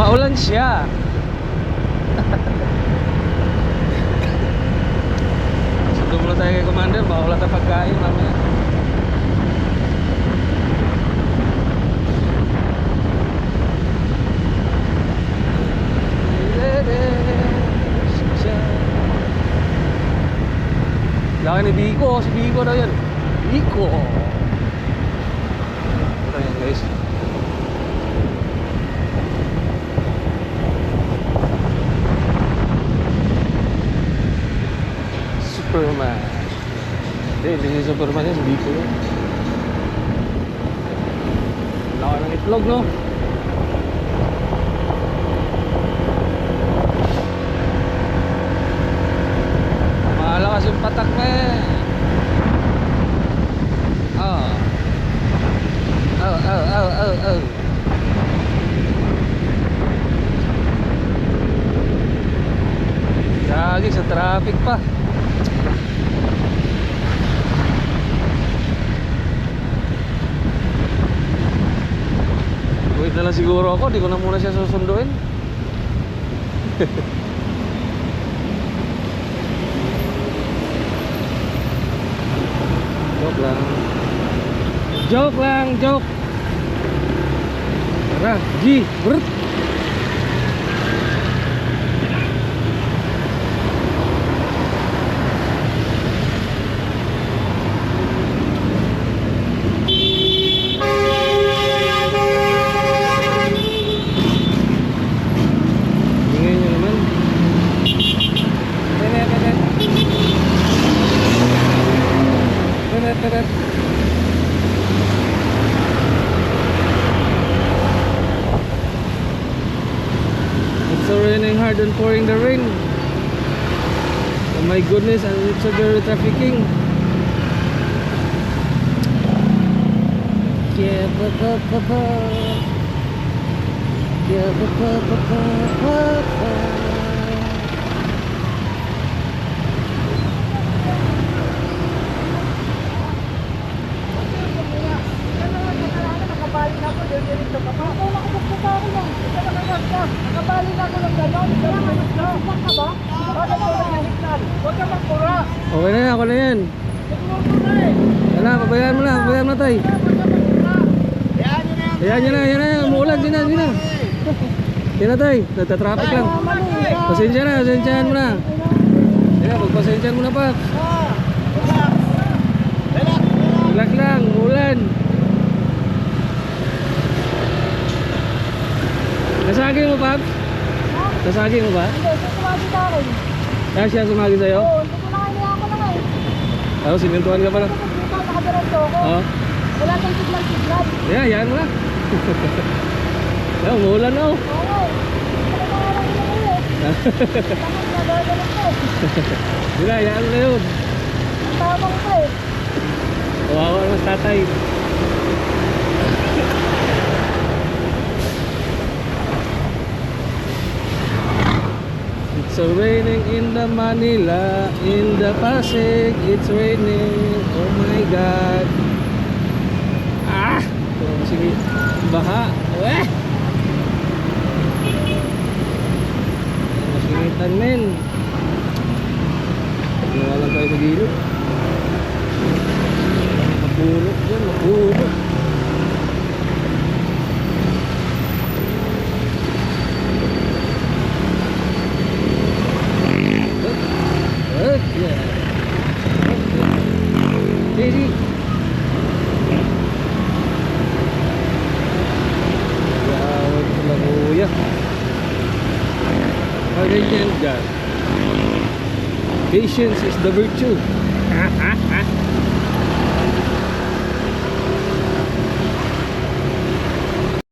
Maulan siya. Sundo muna tayo kay Commander, wala tayong pagkain mamaya. Laki ni Biko, si Biko daw yan. Biko. Ito yan guys. Hindi, hindi si Superman yan, si Biko yan. Laki ng itlog, no? Malakas yung patak mo eh. Oh. Oh, oh, oh, oh, oh. Sa traffic pa. Wait na lang siguro ako, di ko na muna siya susunduin. Joke lang. Joke lang, joke. Tara, G, brut. And pouring the rain. Oh my goodness, and it's so very trafficking. Yeah, ba ba ba ba. Yeah, ba ba ba ba ba ba. Nakabali na ako, yun dito ka pa. Ako nakabukbuka ako lang. Ito na kagad ka. Nakabali na ako ng gano'n. Kaya nga, nagsasak ka ba? Bakit ko na hinignan? Huwag ka magpura. Okay na yan, okay na yan. Siguro mo na eh. Yan na, pabayaan mo na, pabayaan mo na tay. Huwag ka magpura. Yan, yun na yan. Ayan, yan na, na, umuulan, yan na, yan na. Yan na tay, nagtatraffic lang. Pasensya na, pasensyahan mo na. Yan, magpasensyahan mo na pa. Relax. Relax lang, umuulan. Nasagi mo, Pap? Nasagi mo ba? Hindi, ito sumagi sa akin. Kaya siya sumagi sa'yo? Oo, hindi ko na kaya ko na nga eh. Tapos sinintuan ka pa na. Ito dito, nakadiretso ako. Oo. Wala kang signal-signal. Yan, yan mo na. Yan, umuulan na oh. Oo. Ano na nga lang yun. Bakit nagagalit ka eh. Yan, na yun. Ang tamang ka eh. Kawawa naman tatay. It's so raining in the Manila, in the Pasig, it's raining. Oh my God. Ah! Oh, sige. Baha. Weh! Masinitan men. Gawa lang tayo sa gilid. Mapulot yan, mapulot. Up, yeah. Easy. Gawin ko lang kuya. Ganyan dyan. Patience is the virtue.